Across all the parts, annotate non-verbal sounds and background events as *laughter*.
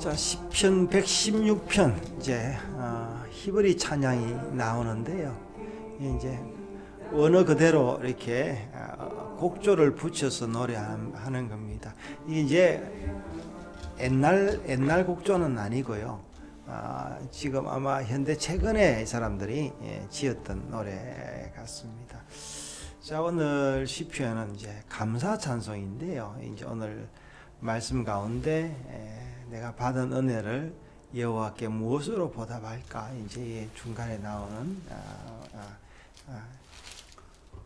자, 시편 116편 이제 어, 히브리 찬양이 나오는데요. 이제 원어 그대로 이렇게 어, 곡조를 붙여서 노래하는 겁니다. 이제 옛날 옛날 곡조는 아니고요. 아, 지금 아마 현대 최근에 사람들이 예, 지었던 노래 같습니다. 자 오늘 시편은 이제 감사 찬송인데요. 이제 오늘 말씀 가운데 에, 내가 받은 은혜를 여호와께 무엇으로 보답할까 이제 중간에 나오는 아, 아, 아,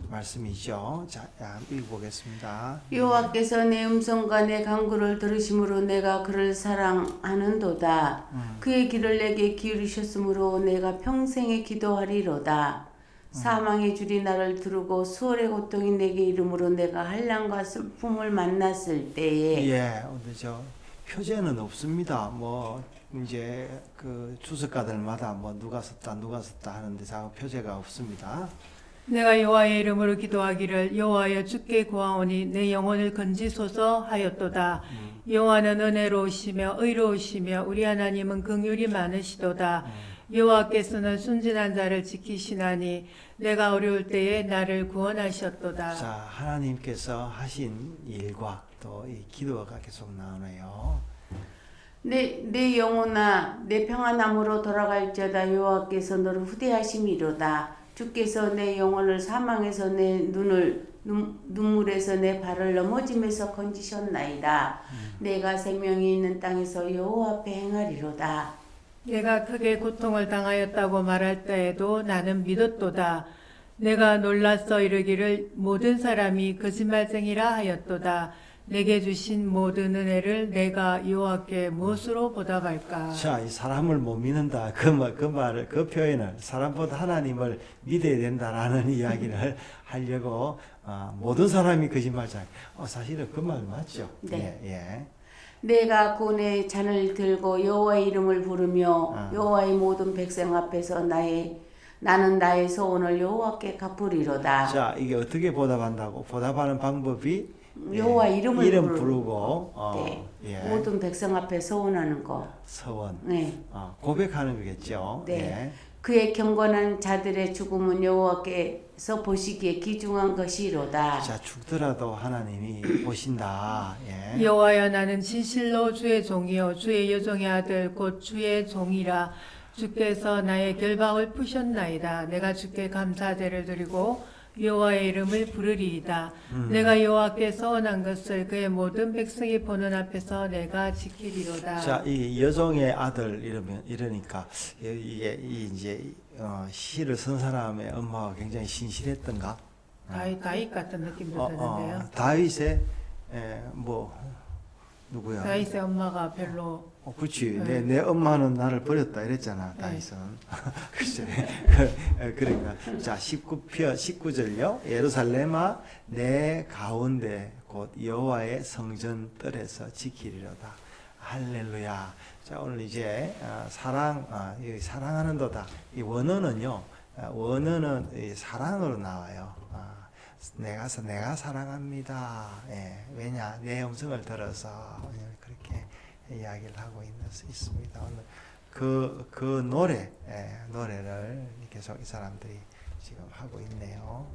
말씀이죠. 자, 야, 읽어보겠습니다. 여호와께서 내 음성과 내 간구를 들으심으로 내가 그를 사랑하는도다. 음. 그의 길을 내게 기울이셨으므로 내가 평생에 기도하리로다. 사망의 줄이 나를 두르고 수월의 고통이 내게 이름으로 내가 한량과 슬픔을 만났을 때에 예, 오늘 저 표제는 없습니다. 뭐 이제 그 주석가들마다 뭐 누가 썼다 누가 썼다 하는데 자 표제가 없습니다. 내가 여호와의 이름으로 기도하기를 여호와여 주께 구하오니 내 영혼을 건지소서 하였도다. 여호와는 은혜로우시며 의로우시며 우리 하나님은 긍휼이 많으시도다. 여호와께서는 순진한 자를 지키시나니 내가 어려울 때에 나를 구원하셨도다. 자 하나님께서 하신 일과 또 이 기도가 계속 나오네요. 내, 내 영혼아 내 평안함으로 돌아갈지어다 여호와께서 너를 후대하심이로다 주께서 내 영혼을 사망에서 내 눈을 눈, 눈물에서 내 발을 넘어짐에서 건지셨나이다 내가 생명이 있는 땅에서 여호와 앞에 행하리로다 내가 크게 고통을 당하였다고 말할 때에도 나는 믿었도다. 내가 놀라서 이르기를 모든 사람이 거짓말쟁이라 하였도다. 내게 주신 모든 은혜를 내가 여호와께 무엇으로 보답할까? 자, 이 사람을 못 믿는다. 그 말, 그 말을, 그 표현을 사람보다 하나님을 믿어야 된다라는 *laughs* 이야기를 하려고 어, 모든 사람이 거짓말자. 어, 사실은 그 말 맞죠? 네. 예, 예. 내가 고내 잔을 들고 여호와의 이름을 부르며 아. 여호와의 모든 백성 앞에서 나의 나는 나의 소원을 여호와께 갚으리로다 자, 이게 어떻게 보답한다고? 보답하는 방법이 예, 여호와 이름을 이름 부르- 부르고 어, 네. 예, 모든 백성 앞에 소원하는 거. 서원 네. 어, 고백하는 거겠죠. 네. 예. 그의 경건한 자들의 죽음은 여호와께서 보시기에 귀중한 것이로다. 자, 죽더라도 하나님이 보신다. 예. 여호와여 나는 진실로 주의 종이요 주의 여종의 아들 곧 주의 종이라 주께서 나의 결박을 푸셨나이다 내가 주께 감사제를 드리고 여호와의 이름을 부르리이다 음. 내가 여호와께 서 원한 것을 그의 모든 백성이 보는 앞에서 내가 지키리로다 자, 이 여종의 아들 이러면 이러니까 이게 이 이제 어, 시를 쓴 사람의 엄마가 굉장히 신실했던가? 다윗 다윗 같은 느낌도 어, 드는데요 어, 다윗의 에, 뭐 누구야? 다윗의 엄마가 별로 어, 그렇지. 네. 내, 내 엄마는 나를 버렸다 이랬잖아, 네. 다윗은. 글쎄. *laughs* 그, 그러니까. 자, 19편, 19절요. 예루살렘아, 내 가운데 곧 여호와의 성전 뜰에서 지키리로다. 할렐루야. 자, 오늘 이제, 어, 사랑, 어, 이 사랑하는 도다. 이 원어는요, 어, 원어는 이 사랑으로 나와요. 어, 내가, 사- 내가 사랑합니다. 예, 왜냐, 내 음성을 들어서 그렇게 이야기를 하고 있는 있습니다. 오늘 그, 그 노래, 예, 노래를 계속 이 사람들이 지금 하고 있네요.